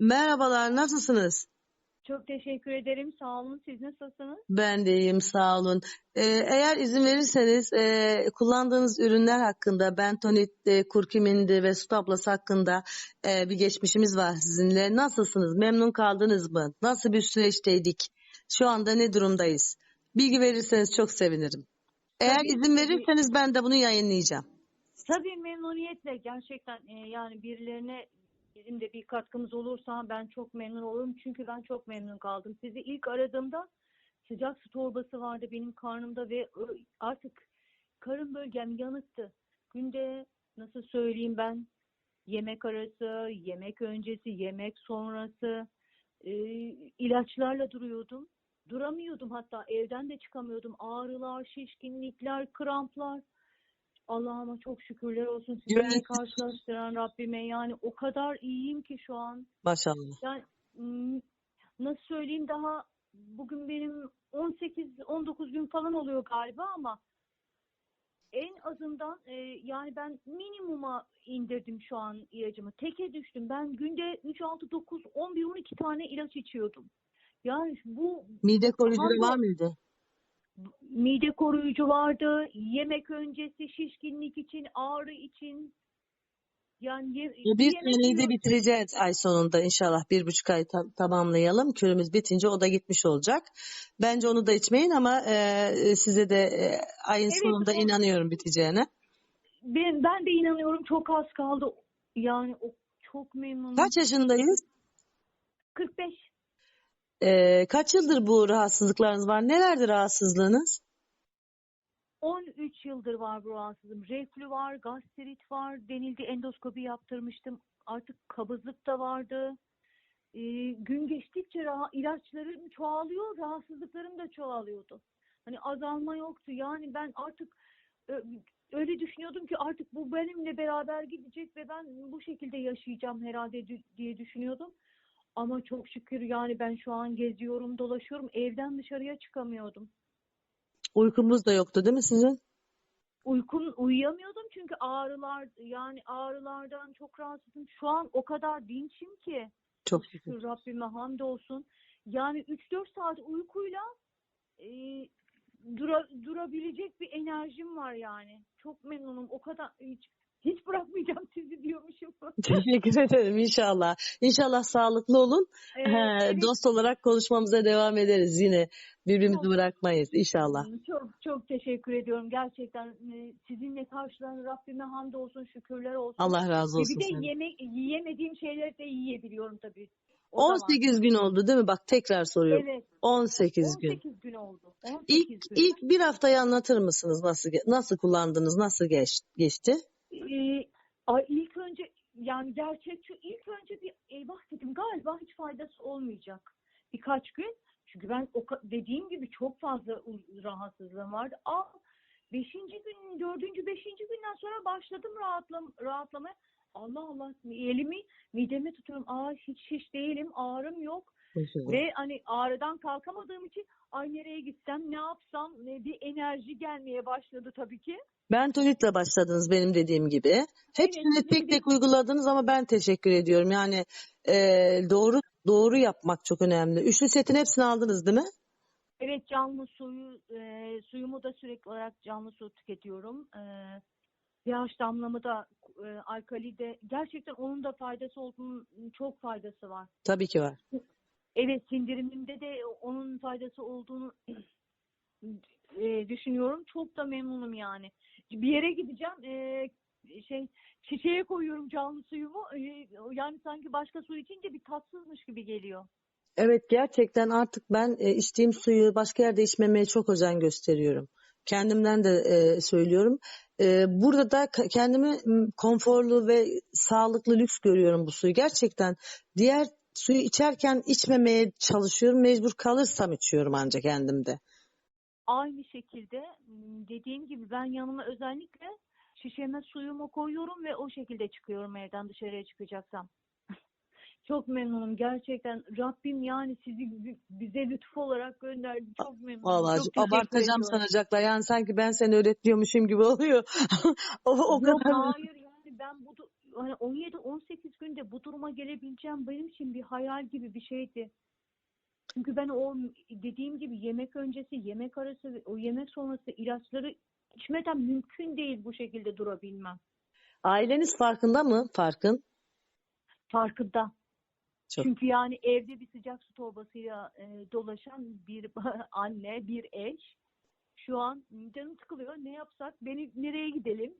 Merhabalar, nasılsınız? Çok teşekkür ederim. Sağ olun. Siz nasılsınız? Ben de iyiyim, sağ olun. Ee, eğer izin verirseniz e, kullandığınız ürünler hakkında, bentonit, kurkumindi ve su tablası hakkında e, bir geçmişimiz var sizinle. Nasılsınız? Memnun kaldınız mı? Nasıl bir süreçteydik? Şu anda ne durumdayız? Bilgi verirseniz çok sevinirim. Eğer Tabii, izin verirseniz ben de bunu yayınlayacağım. Tabii memnuniyetle gerçekten e, yani birilerine bizim de bir katkımız olursa ben çok memnun olurum. Çünkü ben çok memnun kaldım. Sizi ilk aradığımda sıcak su torbası vardı benim karnımda ve artık karın bölgem yanıktı. Günde nasıl söyleyeyim ben yemek arası, yemek öncesi, yemek sonrası e, ilaçlarla duruyordum. Duramıyordum hatta evden de çıkamıyordum. Ağrılar, şişkinlikler, kramplar. Allah'ıma çok şükürler olsun Evet. karşılaştıran Rabbime yani o kadar iyiyim ki şu an. Maşallah. Yani mm, nasıl söyleyeyim daha bugün benim 18-19 gün falan oluyor galiba ama en azından e, yani ben minimuma indirdim şu an ilacımı. Teke düştüm. Ben günde 3, 6, 9, 11, 12 tane ilaç içiyordum. Yani bu Mide koruyucu Hangi- var mıydı? Mide koruyucu vardı, yemek öncesi şişkinlik için, ağrı için. Yani ye- bir seneyi bitireceğiz ay sonunda inşallah. Bir buçuk ay tam- tamamlayalım. Kürümüz bitince o da gitmiş olacak. Bence onu da içmeyin ama e, size de e, ayın Evet, sonunda o- inanıyorum biteceğine. Ben, ben de inanıyorum çok az kaldı. Yani o çok memnunum. Kaç yaşındayız? 45. E, kaç yıldır bu rahatsızlıklarınız var? Nelerdir rahatsızlığınız? 13 yıldır var bu rahatsızlığım. Reflü var, gastrit var. Denildi endoskopi yaptırmıştım. Artık kabızlık da vardı. Ee, gün geçtikçe rah- ilaçlarım çoğalıyor, rahatsızlıklarım da çoğalıyordu. Hani azalma yoktu. Yani ben artık öyle düşünüyordum ki artık bu benimle beraber gidecek ve ben bu şekilde yaşayacağım herhalde diye düşünüyordum. Ama çok şükür yani ben şu an geziyorum, dolaşıyorum. Evden dışarıya çıkamıyordum. Uykumuz da yoktu değil mi sizin? Uykum uyuyamıyordum çünkü ağrılar yani ağrılardan çok rahatsızım. Şu an o kadar dinçim ki Çok şükür. şükür Rabbime hamdolsun. Yani 3-4 saat uykuyla e, dura, durabilecek bir enerjim var yani. Çok memnunum. O kadar hiç hiç bırakmayacağım sizi diyormuşum. Teşekkür ederim inşallah. İnşallah sağlıklı olun. Evet, He, evet. Dost olarak konuşmamıza devam ederiz yine. Birbirimizi Çok- bırakmayız inşallah. Çok çok teşekkür ediyorum. Gerçekten e, sizinle karşılanan Rabbime hamdolsun, şükürler olsun. Allah razı Ve olsun. bir de senden. yemek yiyemediğim şeyleri de yiyebiliyorum tabii. O da var. 18 gün oldu değil mi? Bak tekrar soruyorum. Evet. 18 gün. 18 gün oldu. 18 İlk gün. ilk bir haftayı anlatır mısınız? Nasıl nasıl kullandınız? Nasıl geç, geçti? Ay, ilk önce yani gerçekçi ilk önce bir eyvah dedim galiba hiç faydası olmayacak. Birkaç gün. Çünkü ben o dediğim gibi çok fazla rahatsızlığım vardı. Aa, beşinci gün, dördüncü, beşinci günden sonra başladım rahatlam rahatlamaya. Allah Allah elimi mideme tutuyorum. Aa hiç hiç değilim. Ağrım yok. Ve hani ağrıdan kalkamadığım için ay nereye gitsem ne yapsam ne bir enerji gelmeye başladı tabii ki. Bentonitle başladınız benim dediğim gibi. Hepsini sizin tek tek uyguladınız ama ben teşekkür ediyorum. Yani e, doğru doğru yapmak çok önemli. Üçlü setin hepsini aldınız değil mi? Evet canlı suyu e, suyumu da sürekli olarak canlı su tüketiyorum. E, pH damlamı da e, alkali de gerçekten onun da faydası olduğunu çok faydası var. Tabii ki var. Evet sindirimimde de onun faydası olduğunu e, düşünüyorum. Çok da memnunum yani. Bir yere gideceğim e, şey şişeye koyuyorum canlı suyumu. E, yani sanki başka su içince bir tatsızmış gibi geliyor. Evet gerçekten artık ben e, içtiğim suyu başka yerde içmemeye çok özen gösteriyorum. Kendimden de e, söylüyorum. E, burada da kendimi konforlu ve sağlıklı lüks görüyorum bu suyu. Gerçekten diğer suyu içerken içmemeye çalışıyorum. Mecbur kalırsam içiyorum ancak kendimde. Aynı şekilde dediğim gibi ben yanıma özellikle şişeme suyumu koyuyorum ve o şekilde çıkıyorum evden dışarıya çıkacaksam. Çok memnunum gerçekten. Rabbim yani sizi bi- bize lütfu olarak gönderdi. Çok memnunum. Vallahi Çok abartacağım sanacaklar. Yani sanki ben seni öğretiyormuşum gibi oluyor. o, o Yok kadar. hayır yani ben bu hani 17-18 günde bu duruma gelebileceğim benim için bir hayal gibi bir şeydi. Çünkü ben o dediğim gibi yemek öncesi, yemek arası, o yemek sonrası ilaçları içmeden mümkün değil bu şekilde durabilmem. Aileniz farkında mı? Farkın. Farkında. Çok. Çünkü yani evde bir sıcak su torbasıyla e, dolaşan bir anne, bir eş. Şu an canım sıkılıyor. Ne yapsak? Beni nereye gidelim?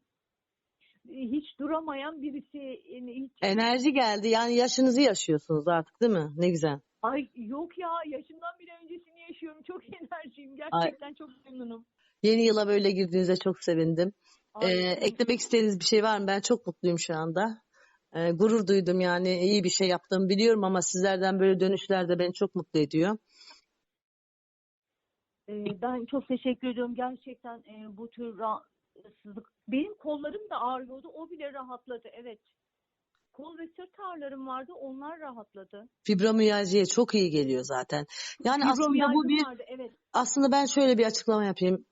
Hiç duramayan birisi. Hiç... Enerji geldi. Yani yaşınızı yaşıyorsunuz artık değil mi? Ne güzel. Ay yok ya yaşımdan bile öncesini yaşıyorum. Çok enerjiyim. Gerçekten çok memnunum. Yeni yıla böyle girdiğinize çok sevindim. Ay, Ee, eklemek istediğiniz bir şey var mı? Ben çok mutluyum şu anda. Ee, gurur duydum yani iyi bir şey yaptığımı biliyorum ama sizlerden böyle dönüşler de beni çok mutlu ediyor. e, ben çok teşekkür ediyorum. Gerçekten e, bu tür rahatsızlık. Benim kollarım da ağrıyordu. O bile rahatladı. Evet. Kol ve sırt ağrılarım vardı. Onlar rahatladı. Fibromiyaljiye çok iyi geliyor zaten. Yani aslında bu bir vardı. Evet. aslında ben şöyle bir açıklama yapayım.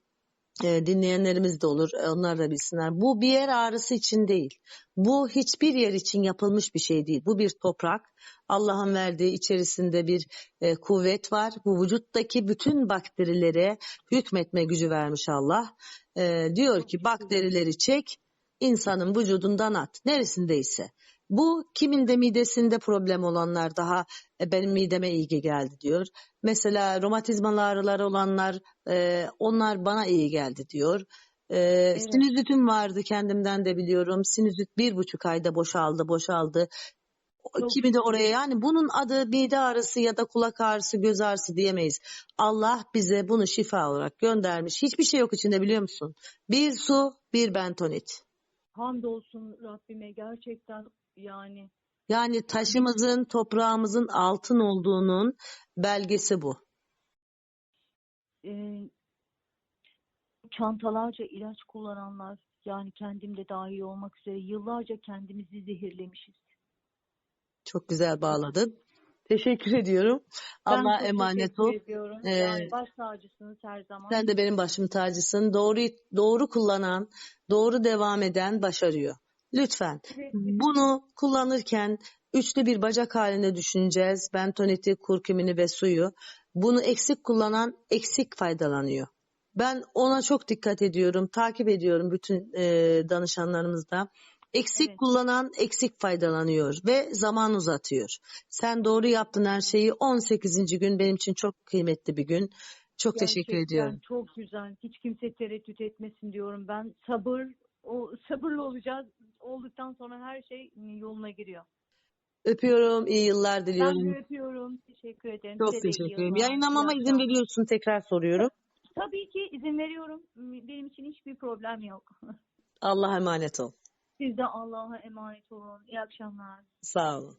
Ee, dinleyenlerimiz de olur. e, Onlar da bilsinler. Bu bir yer ağrısı için değil. Bu hiçbir yer için yapılmış bir şey değil. Bu bir toprak. Allah'ın verdiği içerisinde bir e, kuvvet var. Bu vücuttaki bütün bakterilere hükmetme gücü vermiş Allah. Ee, diyor ki bakterileri çek, insanın vücudundan at. Neresindeyse. Bu kiminde midesinde problem olanlar daha e, benim mideme iyi geldi diyor. Mesela romatizmalı ağrıları olanlar e, onlar bana iyi geldi diyor. E, Sinüzitim vardı kendimden de biliyorum. Sinüzit bir buçuk ayda boşaldı boşaldı. Çok Kimi de oraya yani bunun adı mide ağrısı ya da kulak ağrısı göz ağrısı diyemeyiz. Allah bize bunu şifa olarak göndermiş. Hiçbir şey yok içinde biliyor musun? Bir su bir bentonit. Hamdolsun Rabbime gerçekten yani Yani taşımızın, toprağımızın altın olduğunun belgesi bu. e, çantalarca ilaç kullananlar yani kendim de dahil olmak üzere yıllarca kendimizi zehirlemişiz. Çok güzel bağladın. Teşekkür ediyorum. Ben Allah'a çok emanet teşekkür ol. ediyorum. Ee, yani baş tacısınız her zaman. Sen de benim başım tacısın. Doğru doğru kullanan, doğru devam eden başarıyor. Lütfen bunu kullanırken üçlü bir bacak halinde düşüneceğiz. Bentoniti, kurkumini ve suyu. Bunu eksik kullanan eksik faydalanıyor. Ben ona çok dikkat ediyorum, takip ediyorum bütün e, danışanlarımızda. Eksik Evet. kullanan eksik faydalanıyor ve zaman uzatıyor. Sen doğru yaptın her şeyi. 18. gün benim için çok kıymetli bir gün. Çok teşekkür Gerçekten ediyorum. çok güzel. Hiç kimse tereddüt etmesin diyorum. Ben sabır, o sabırlı olacağız. Olduktan sonra her şey yoluna giriyor. Öpüyorum, iyi yıllar Ben diliyorum. de öpüyorum. Teşekkür ederim. Çok Size teşekkür ederim. Yayınlamama iyi izin veriyorsun tekrar soruyorum. Tabii ki izin veriyorum. Benim için hiçbir problem yok. Allah'a emanet ol. Siz de Allah'a emanet olun. İyi akşamlar. Sağ olun.